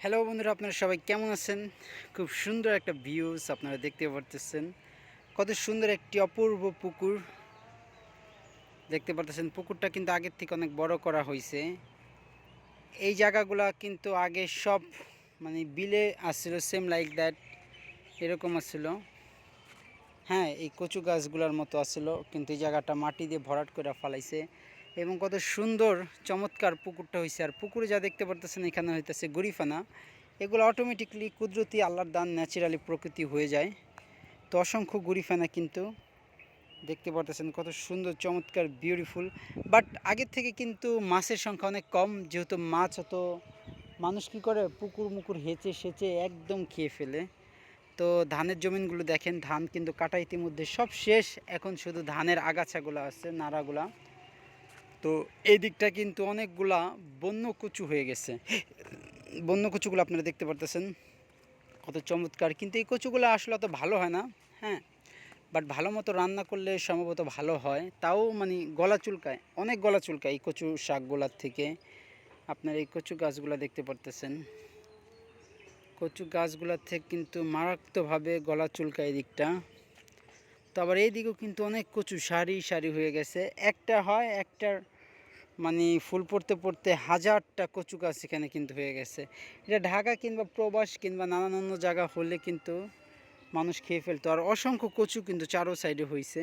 Hello বন্ধুরা, আপনারা সবাই কেমন আছেন? খুব সুন্দর একটা ভিউজ আপনারা দেখতে পারতেছেন। কত সুন্দর একটি অপূর্ব পুকুর দেখতে পারতেছেন। পুকুরটা কিন্তু আগের থেকে অনেক বড় করা হয়েছে। এই জায়গাগুলা কিন্তু আগে সব মানে বিলে আসছিল সেম লাইক দ্যাট এরকম আসছিল হ্যাঁ এই কচু গাছগুলোর মতো আসছিল কিন্তু এই জায়গাটা মাটি দিয়ে ভরাট করে ফালাইছে। এবং কত সুন্দর, চমৎকার পুকুরটা হয়েছে আর পুকুরে যা দেখতে পারতেছেন, এখানে হইতেছে গরিফানা। এগুলো অটোমেটিকলি কুদরতি আল্লাহর দান ন্যাচারালি প্রকৃতি হয়ে যায়। তো অসংখ্য গরিফানা কিন্তু দেখতে পারতেছেন, কত সুন্দর, চমৎকার বিউটিফুল বাট আগের থেকে কিন্তু মাছের সংখ্যা অনেক কম, যেহেতু মাছ অত মানুষ কী করে? পুকুর মুকুর হেঁচে সেচে একদম খেয়ে ফেলে। তো ধানের জমিনগুলো দেখেন, ধান কিন্তু কাটা ইতিমধ্যে সব শেষ। এখন শুধু ধানের আগাছাগুলো আছে, নাড়াগুলা। তো এই দিকটা কিন্তু অনেকগুলা বন্য কচু হয়ে গেছে। বন্য কচুগুলো আপনারা দেখতে পারতেছেন, কত চমৎকার। কিন্তু এই কচুগুলো আসলে অত ভালো হয় না হ্যাঁ? বাট ভালো মতো রান্না করলে সম্ভবত ভালো হয়। তাও মানে গলা চুলকায়, অনেক গলা চুলকায় এই কচু শাকগুলার থেকে। আপনার এই কচু গাছগুলো দেখতে পারতেছেন। কচু গাছগুলোর থেকে কিন্তু মারাত্মকভাবে গলা চুলকায় দিকটা। তো আবার এই দিকেও কিন্তু অনেক কচু সারি সারি হয়ে গেছে। একটা হয়, একটার মানে ফুল পড়তে পড়তে হাজারটা কচু গাছ এখানে কিন্তু হয়ে গেছে। এটা ঢাকা কিংবা প্রবাস কিংবা নানান অন্য জায়গা হলে কিন্তু মানুষ খেয়ে ফেলতো। আর অসংখ্য কচু কিন্তু চারো সাইডে হয়েছে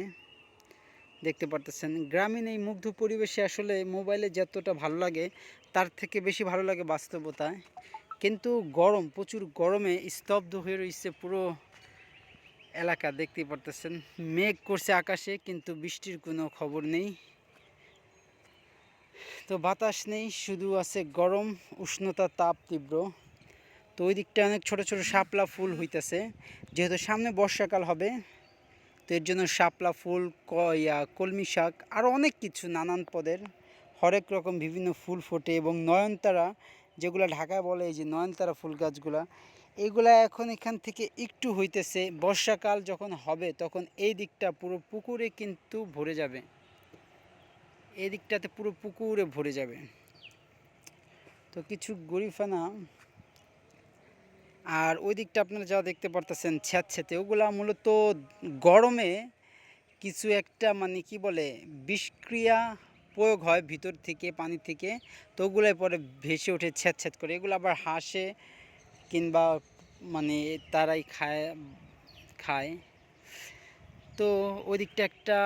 দেখতে পারতেছেন, গ্রামীণ এই মুগ্ধ পরিবেশে আসলে মোবাইলে যতটা ভালো লাগে, তার থেকে বেশি ভালো লাগে বাস্তবতায় কিন্তু গরম, প্রচুর গরমে স্তব্ধ হয়ে রয়েছে পুরো এলাকা। দেখতে পারতেছেন, মেঘ করছে আকাশে, কিন্তু বৃষ্টির কোনো খবর নেই। তো বাতাস নেই, শুধু আছে গরম, উষ্ণতা, তাপ তীব্র। তো ওই দিকটা অনেক ছোট ছোট শাপলা ফুল হইতেছে। যেহেতু সামনে বর্ষাকাল হবে, তো এর জন্য শাপলা ফুল, ক- ইয়া, কলমি শাক আরও অনেক কিছু নানান পদের, হরেক রকম বিভিন্ন ফুল ফোটে এবং নয়নতারা, যেগুলো ঢাকায় বলে এই যে নয়নতারা ফুল গাছগুলা, এগুলা এখন এখান থেকে একটু হইতেছে। বর্ষাকাল যখন হবে, তখন এই দিকটা পুরো পুকুরে কিন্তু ভরে যাবে। এই দিকটাতে পুরো পুকুরে ভরে যাবে। তো কিছু গরিফানা। আর ওই দিকটা আপনারা যা দেখতে পারতেছেন ছ্যাঁতছ্যাঁতে, ওগুলা মূলত গরমে কিছু একটা মানে কি বলে, বিষক্রিয়া প্রয়োগ হয় ভিতর থেকে, পানি থেকে। তো ওগুলোই পরে ভেসে ওঠে ছ্যাঁত করে। এগুলো আবার হাসে কিংবা মানে তারাই খায় খায়। তো ওই দিকটা একটা,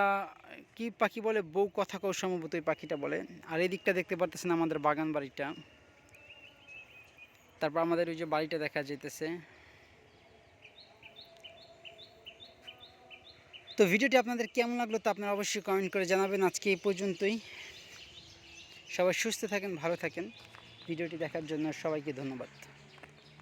কি পাখি বলে? বউ কথা কৌ সম্ভবত ওই পাখিটা বলে। আর এই দিকটা দেখতে পারতেছেন আমাদের বাগান বাড়িটা। তারপর আমাদের ওই যে বাড়িটা দেখা যেতেছে তো ভিডিওটি আপনাদের কেমন লাগল তা আপনারা অবশ্যই কমেন্ট করে জানাবেন আজকে এই পর্যন্তই। সবাই সুস্থ থাকেন, ভালো থাকেন। ভিডিওটি দেখার জন্য সবাইকে ধন্যবাদ।